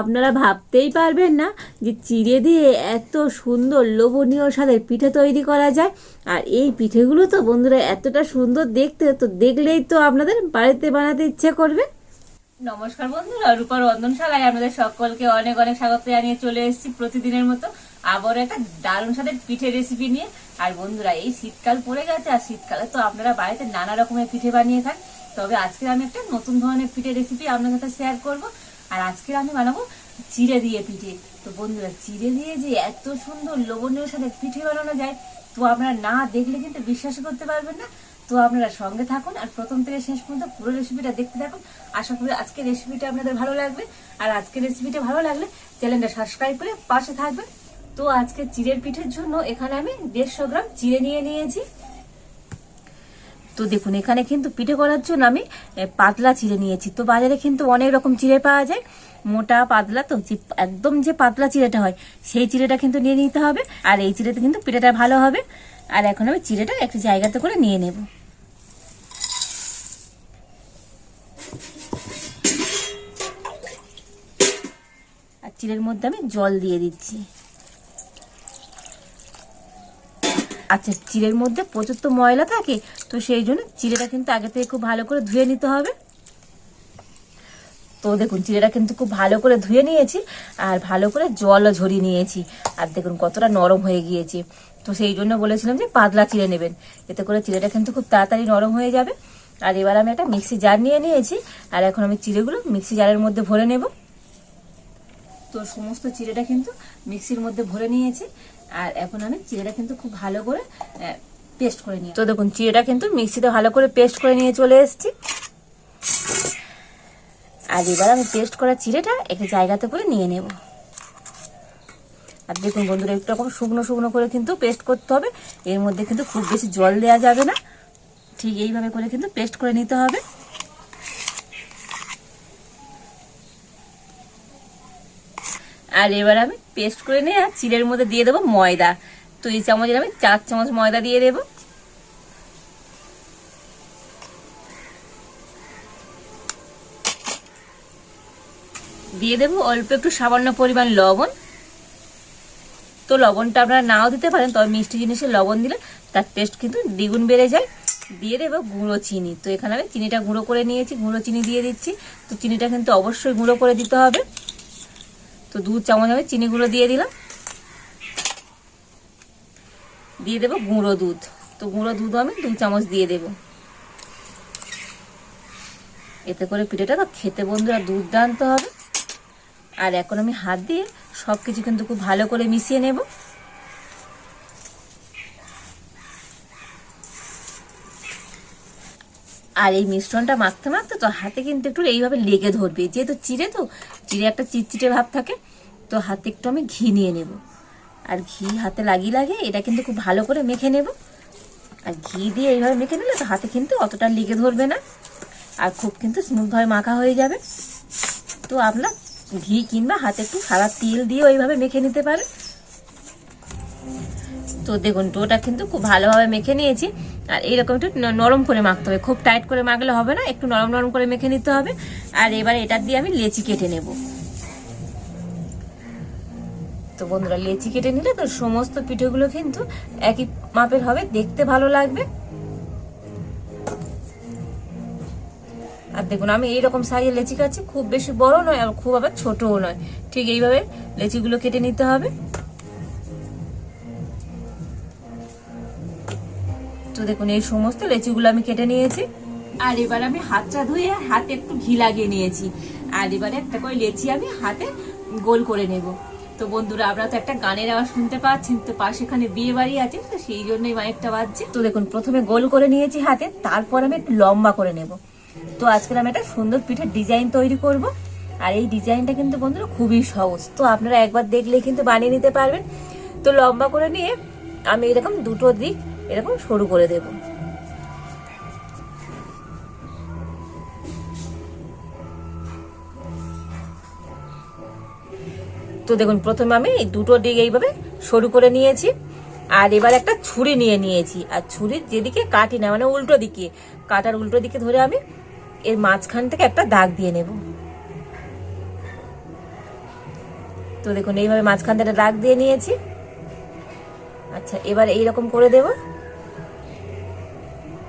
আপনারা ভাবতেই পারবেন না যে চিড়ে দিয়ে এত সুন্দর লোভনীয় স্বাদের পিঠে তৈরি করা যায়। আর এই পিঠেগুলো তো বন্ধুরা এতটা সুন্দর দেখতে, তো দেখলেই তো আপনাদের বাড়িতে বানাতে ইচ্ছে করবে। নমস্কার বন্ধুরা রূপার রন্ধনশালায় আপনাদের সকলকে অনেক অনেক স্বাগত জানিয়ে চলে এসেছি প্রতিদিনের মতো আবার একটা দারুণ স্বাদের পিঠে রেসিপি নিয়ে। আর বন্ধুরা, এই শীতকাল পড়ে গেছে, আর শীতকালে তো আপনারা বাড়িতে নানা রকমের পিঠে বানিয়ে খান। তবে আজকে আমি একটা নতুন ধরনের পিঠে রেসিপি আপনাদের সাথে শেয়ার করব। আর আজকে আমি বানাবো চিড়ে দিয়ে পিঠে। তো বন্ধুরা চিড়ে দিয়ে যে এত সুন্দর লবণীয় সাথে পিঠে বানানো যায়, তো আপনারা না দেখলে কিন্তু বিশ্বাস করতে পারবেন না। তো আপনারা সঙ্গে থাকুন আর প্রথম থেকে শেষ পর্যন্ত পুরো রেসিপিটা দেখতে থাকুন। আশা করি আজকের রেসিপিটা আপনাদের ভালো লাগবে। আর আজকের রেসিপিটা ভালো লাগলে চ্যানেলটা সাবস্ক্রাইব করে পাশে থাকবেন। তো আজকে চিড়ের পিঠের জন্য এখানে আমি দেড়শো গ্রাম চিড়ে নিয়ে নিয়েছি। তো দেখুন, এখানে কিন্তু পিঠে করার জন্য আমি পাতলা চিড়ে নিয়েছি। তো বাজারে কিন্তু অনেক রকম চিড়ে পাওয়া যায়, মোটা, পাতলা, তো একদম যে পাতলা চিড়েটা হয়, সেই চিড়েটা কিন্তু নিয়ে নিতে হবে, আর এই চিড়েতে কিন্তু পিঠেটা ভালো হবে। আর এখন আমি চিড়েটা একটা জায়গাতে করে নিয়ে নেব। আর চিড়ের মধ্যে আমি জল দিয়ে দিচ্ছি। আচ্ছা চিড়ের মধ্যে প্রচুর তো ময়লা থাকে, তো সেই জন্য চিড়েটা কিন্তু আগে থেকে খুব ভালো করে ধুয়ে নিতে হবে। তো দেখুন, চিড়েটা কিন্তু খুব ভালো করে ধুয়ে নিয়েছি, আর ভালো করে জলও ঝরিয়ে নিয়েছি। আর দেখুন, কতটা নরম হয়ে গিয়েছে। তো সেই জন্য বলেছিলাম যে পাতলা চিড়ে নেবেন, এতে করে চিড়েটা কিন্তু খুব তাড়াতাড়ি নরম হয়ে যাবে। আর এবার আমি একটা মিক্সি জার নিয়ে নিয়েছি, আর এখন আমি চিড়েগুলো মিক্সি জারের মধ্যে ভরে নেব। তো সমস্ত চিড়েটা কিন্তু মিক্সির মধ্যে ভরে নিয়েছি। আর এখন আমি চিড়েটা কিন্তু খুব ভালো করে পেস্ট করে নিই তো দেখুন, চিড়েটা কিন্তু মিক্সিতে ভালো করে পেস্ট করে নিয়ে চলে এসেছি। আর এবার আমি পেস্ট করা চিড়েটা একটা জায়গাতে করে নিয়ে নেব। আর দেখুন বন্ধুরা, একটু রকম শুকনো শুকনো করে কিন্তু পেস্ট করতে হবে। এর মধ্যে কিন্তু খুব বেশি জল দেওয়া যাবে না। ঠিক এইভাবে করে কিন্তু পেস্ট করে নিতে হবে। আর এবার আমি পেস্ট করে নিয়ে আর চিড়ের মধ্যে দিয়ে দেবো ময়দা। তো এই চামচের আমি চার চামচ ময়দা দিয়ে দেবো। দিয়ে দেবো অল্প একটু সামান্য পরিমাণ লবণ। তো লবণটা আপনারা নাও দিতে পারেন, তবে মিষ্টি জিনিসে লবণ দিলে তার টেস্ট কিন্তু দ্বিগুণ বেড়ে যায়। দিয়ে দেবো গুঁড়ো চিনি। তো এখানে আমি চিনিটা গুঁড়ো করে নিয়েছি, গুঁড়ো চিনি দিয়ে দিচ্ছি। তো চিনিটা কিন্তু অবশ্যই গুঁড়ো করে দিতে হবে। তো দু চামচ আমি চিনি গুঁড়ো দিয়ে দিলাম। দিয়ে দেবো গুঁড়ো দুধ। তো গুঁড়ো দুধও আমি দু চামচ দিয়ে দেবো। এতে করে পিঠেটা তো খেতে বন্ধুরা দুর্দান্ত হবে। আর এখন আমি হাত দিয়ে সব কিছু কিন্তু খুব ভালো করে মিশিয়ে নেব। আর এই মিশ্রণটা মাখতে মাখতে তো হাতে কিন্তু একটু এইভাবে লেগে ধরবে। যেহেতু চিড়ে তো, চিড়ে একটা চিটচিটে ভাব থাকে, তো হাতে একটু আমি ঘি নিয়ে নেব। আর ঘি হাতে লাগিয়ে লাগে এটা কিন্তু খুব ভালো করে মেখে নেব। আর ঘি দিয়ে এইভাবে মেখে নিলে তো হাতে কিন্তু অতটা লেগে ধরবে না। আর খুব কিন্তু স্মুথভাবে মাখা হয়ে যাবে। তো আপনার ঘি কিংবা হাতে একটু সাদা তেল দিয়ে ওইভাবে মেখে নিতে পারেন তো দেখুন টোটা কিন্তু খুব ভালোভাবে মেখে নিয়েছি। আর এইরকম একটু নরম করে মাখতে হবে। খুব টাইট করে মাখলে হবে না, একটু নরম নরম করে মেখে নিতে হবে। আর এবার এটা দিয়ে আমি লেচি কেটে নেব। তো বন্ধুরা, লেচি কেটে নিলে তো সমস্ত পিঠেগুলো কিন্তু একই মাপের হবে, দেখতে ভালো লাগবে। আর দেখুন, আমি এইরকম সাইজের লেচি কাটছি, খুব বেশি বড় নয় আর খুব আবার ছোটও নয়। ঠিক এইভাবে লেচিগুলো কেটে নিতে হবে। দেখুন, এই সমস্ত লেচিগুলো আমি কেটে নিয়েছি। আর এবার আমি হাতটা ধুয়ে হাতে একটু ঘি লাগিয়ে নিয়েছি। আর এবারে একটা করে লেচি আমি হাতে গোল করে নেব। তো বন্ধুরা, আপনারা তো একটা গানের আওয়াজ শুনতে পাচ্ছেন, তো পাশে এখানে বিয়ে বাড়ি আছে, তো সেই জন্যই মাইকটা বাজছে। তো দেখুন, প্রথমে গোল করে নিয়েছি হাতে, তারপর আমি একটু লম্বা করে নেব। তো আজকে আমি একটা সুন্দর পিঠের ডিজাইন তৈরি করব। আর এই ডিজাইনটা কিন্তু, বন্ধুরা, খুবই সহজ। তো আপনারা একবার দেখলেই কিন্তু বানিয়ে নিতে পারবেন। তো লম্বা করে নিয়ে আমি এরকম দুটো দিক এরকম সরু করে দেব। তো দেখুন, প্রথমে আমি এই দুটো দিক এইভাবে সরু করে নিয়েছি, আর এবার একটা ছুরি নিয়ে নিয়েছি। আর ছুরির যেদিকে কাটি না মানে উল্টো দিকে, কাটার উল্টো দিকে ধরে আমি এর মাঝখান থেকে একটা দাগ দিয়ে নেব। তো দেখুন, এইভাবে মাঝখান থেকে দাগ দিয়ে নিয়েছি। আচ্ছা এবার এইরকম করে দেব।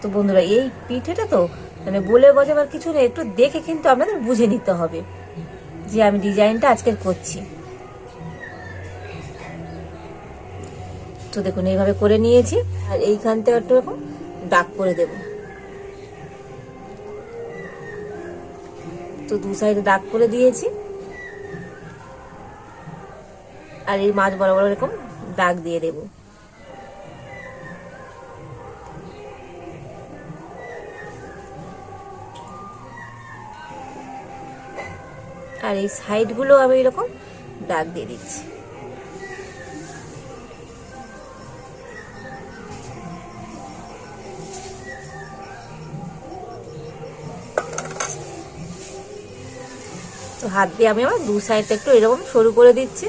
তো বন্ধুরা, এই পিঠেটা তো মানে বলে বোঝাবার কিছু নেই, একটু দেখে কিন্তু আপনাদের বুঝে নিতে হবে যে আমি ডিজাইনটা আজকের করছি। তো দেখুন, এইভাবে করে নিয়েছি, আর এইখান থেকে একটু এরকম ডাক করে দেব। তো দু সাইডে ডাক করে দিয়েছি, আর এই মাছ বরাবর এরকম দাগ দিয়ে দেব। আর এই সাইডগুলো আমি এরকম দাগ দিয়ে দিচ্ছি। তো হাত দিয়ে আমি আমার দু সাইডটা একটু এরকম সরু করে দিচ্ছি।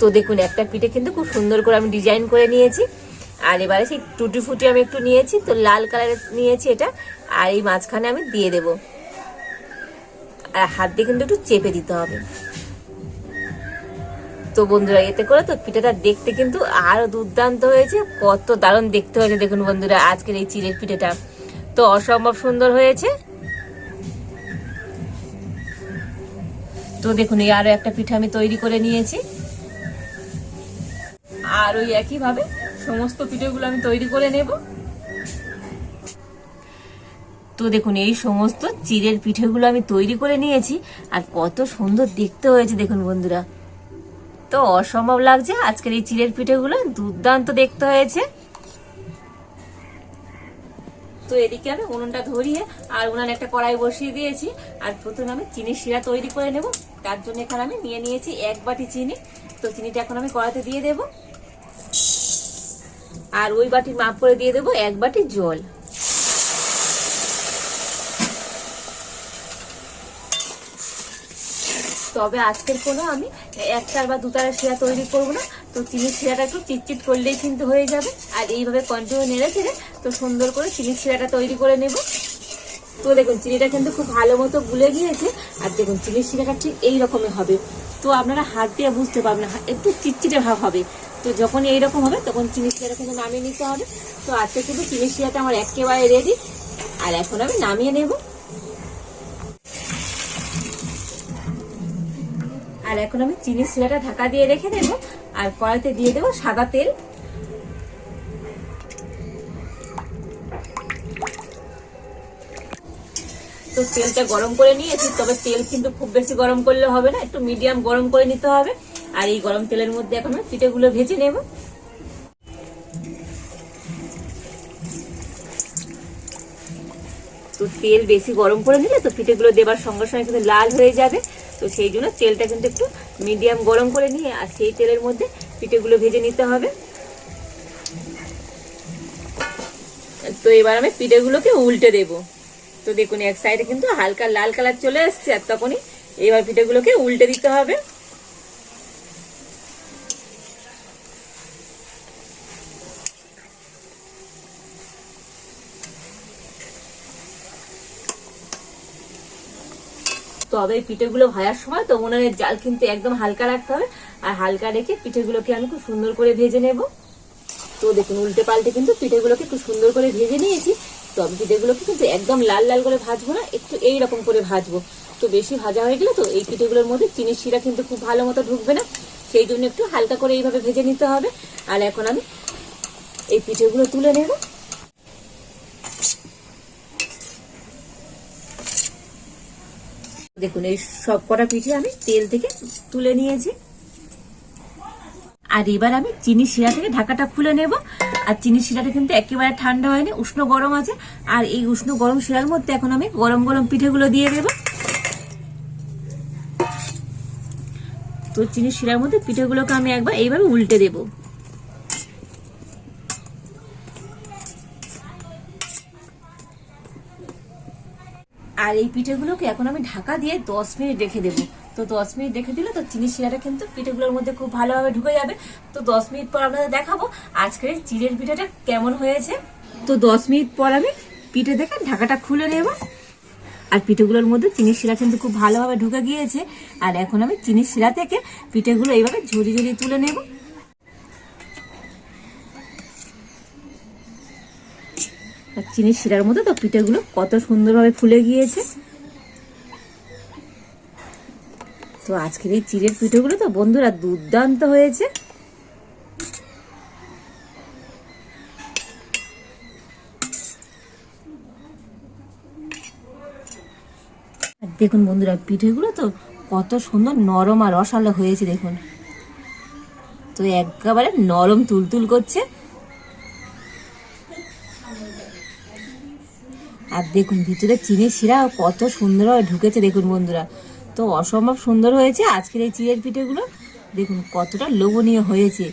তো দেখুন, একটা পিঠে কিন্তু খুব সুন্দর করে আমি ডিজাইন করে নিয়েছি। আর এবারে সেই টুটি ফুটি আমি একটু নিয়েছি, তো লাল কালারের নিয়েছি এটা। আর এই মাঝখানে আমি দিয়ে দেব। আর হাত দিয়ে কিন্তু একটু চেপে দিতে হবে। তো বন্ধুরা, এতে করে তো পিঠাটা দেখতে কিন্তু আরও দুর্দান্ত হয়েছে। কত দারুণ দেখতে হয়েছে দেখুন বন্ধুরা, আজকের এই চিড়ের পিঠেটা। তো অসম্ভব সুন্দর হয়েছে। তো দেখুন, এই আরও একটা পিঠা আমি তৈরি করে নিয়েছি। আর ওই একইভাবে সমস্ত পিঠেগুলো আমি তৈরি করে নেব। তো দেখুন, এই সমস্ত চিড়ের পিঠেগুলো আমি তৈরি করে নিয়েছি আর কত সুন্দর দেখতে হয়েছে, দেখুন বন্ধুরা। তো অসম্ভব লাগছে, আজকের এই চিড়ের পিঠেগুলো দুর্দান্ত দেখতে হয়েছে। তো এদিকে আমি উনুনটা ধরিয়ে আর উনানে একটা কড়াই বসিয়ে দিয়েছি। আর প্রথমে আমি চিনির শিরা তৈরি করে নেব। তার জন্য এখানে আমি নিয়ে নিয়েছি এক বাটি চিনি। তো চিনিটা এখন আমি কড়াতে দিয়ে দেব। আর ওই বাটির মাপ করে দিয়ে দেব এক বাটি জল। তবে আজকের কোনো আমি একটার বা দুটার শিরা তৈরি করব না। তো চিনি শিরাটা একটু চিটচিট করলেই কিন্তু হয়ে যাবে। আর এইভাবে কন্টিনিউ নেড়ে চেড়ে তো সুন্দর করে চিনির শিরাটা তৈরি করে নেব। তো দেখুন, চিনিটা কিন্তু খুব ভালো মতো গুলে গিয়েছে। আর দেখুন, চিনির শিরাটা ঠিক এই রকমের হবে। তো আপনারা হাত দিয়ে বুঝতে পারবেন একটু চিটচিটে ভাব হবে। তো যখন এইরকম হবে, তখন চিনির শিরাটা কিন্তু নামিয়ে নিতে হবে। তো আজকে কিন্তু চিনির শিরাটা আমার একেবারে রেডি আর এখন আমি নামিয়ে নেব। আর এখন আমি চিনি শিরাটা ঢাকা দিয়ে রেখে দেব, আর কড়াইতে দিয়ে দেবো সাদা তেল। তো তেলটা গরম করে নিয়েছি, তবে তেল কিন্তু খুব বেশি গরম করলে হবে না, একটু মিডিয়াম গরম করে নিতে হবে। আর এই গরম তেলের মধ্যে এখন আমি পিঠেগুলো ভেজে নেব। তো তেল বেশি গরম করে নিলে তো পিঠেগুলো দেবার সঙ্গে সঙ্গে কিন্তু লাল হয়ে যাবে। তো সেই জন্য তেলটা কিন্তু একটু মিডিয়াম গরম করে নিয়ে আর সেই তেলের মধ্যে পিঠেগুলো ভেজে নিতে হবে। তো এবার আমি পিঠেগুলোকে উল্টে দেব। তো দেখুন, এক সাইডে কিন্তু হালকা লাল কালার চলে এসছে আর তখনই এবার পিঠেগুলোকে উল্টে দিতে হবে। তবে এই পিঠেগুলো ভাজার সময় তো উনানের জাল কিন্তু একদম হালকা রাখতে হবে। আর হালকা রেখে পিঠেগুলোকে আমি খুব সুন্দর করে ভেজে নেব। তো দেখুন, উল্টে পাল্টে কিন্তু পিঠেগুলোকে খুব সুন্দর করে ভেজে নিয়েছি। তবে পিঠেগুলোকে কিন্তু একদম লাল লাল করে ভাজবো না, একটু এই রকম করে ভাজবো। তো বেশি ভাজা হয়ে গেলে তো এই পিঠেগুলোর মধ্যে চিনির শিরা কিন্তু খুব ভালো মতো ঢুকবে না। সেই জন্য একটু হালকা করে এইভাবে ভেজে নিতে হবে। আর এখন আমি এই পিঠেগুলো তুলে নেব। দেখুন, এই সব কটা পিঠে আমি তেল থেকে তুলে নিয়েছি। আর এবার আমি চিনি শিরা থেকে ঢাকাটা খুলে নেব। আর চিনি শিরাটা কিন্তু একেবারে ঠান্ডা হয়নি, উষ্ণ গরম আছে। আর এই উষ্ণ গরম শিরার মধ্যে এখন আমি গরম গরম পিঠেগুলো দিয়ে দেব। তো চিনি শিরার মধ্যে পিঠেগুলোকে আমি একবার এইভাবে উল্টে দেবো। আর এই পিঠেগুলোকে এখন আমি ঢাকা দিয়ে দশ মিনিট রেখে দেবো। তো দশ মিনিট রেখে দিলে তো চিনি শিরাটা কিন্তু পিঠেগুলোর মধ্যে খুব ভালোভাবে ঢুকে যাবে। তো দশ মিনিট পর আপনাদের দেখাবো আজকের চিড়ের পিঠেটা কেমন হয়েছে। তো দশ মিনিট পর আমি পিঠে দেখে ঢাকাটা খুলে নেব। আর পিঠেগুলোর মধ্যে চিনির শিরা কিন্তু খুব ভালোভাবে ঢুকে গিয়েছে। আর এখন আমি চিনির শিরা থেকে পিঠেগুলো এইভাবে ঝুড়ি ঝুড়ি তুলে নেব। আর চিনির শিরার মধ্যে তো পিঠেগুলো কত সুন্দরভাবে ফুলে গিয়েছে। তো আজকের এই চিড়ের পিঠেগুলো তো বন্ধুরা দুর্দান্ত হয়েছে। দেখুন বন্ধুরা, পিঠেগুলো তো কত সুন্দর নরম আর রসালো হয়েছে দেখুন। তো একেবারে নরম তুলতুল করছে। আর দেখুন, ভিতরে চিনির শিরা কত সুন্দরভাবে ঢুকেছে, দেখুন বন্ধুরা। তো অসম্ভব সুন্দর হয়েছে আজকের এই চিড়ের পিঠেগুলো। দেখুন, কতটা লোভনীয় হয়েছে।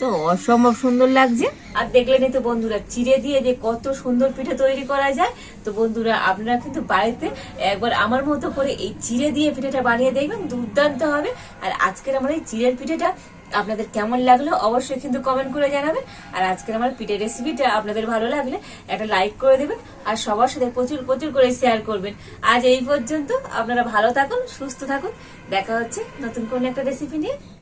তো অসম্ভব সুন্দর লাগছে। আর দেখলেনই তো বন্ধুরা, চিড়ে দিয়ে যে কত সুন্দর পিঠে তৈরি করা যায়। তো বন্ধুরা, আপনারা কিন্তু বাড়িতে একবার আমার মতো করে এই চিড়ে দিয়ে পিঠেটা বানিয়ে দেখবেন, দুর্দান্ত হবে। আর আজকের আমার এই চিড়ের পিঠেটা আপনাদের কেমন লাগল অবশ্যই কিন্তু কমেন্ট করে জানাবেন। আর আজকের আমার পিঠের রেসিপিটা আপনাদের ভালো লাগলে একটা লাইক করে দেবেন আর সবার সাথে প্রচুর প্রচুর করে শেয়ার করবেন। আজ এই পর্যন্ত আপনারা ভালো থাকুন, সুস্থ থাকুন। দেখা হচ্ছে নতুন কোন একটা রেসিপি নিয়ে।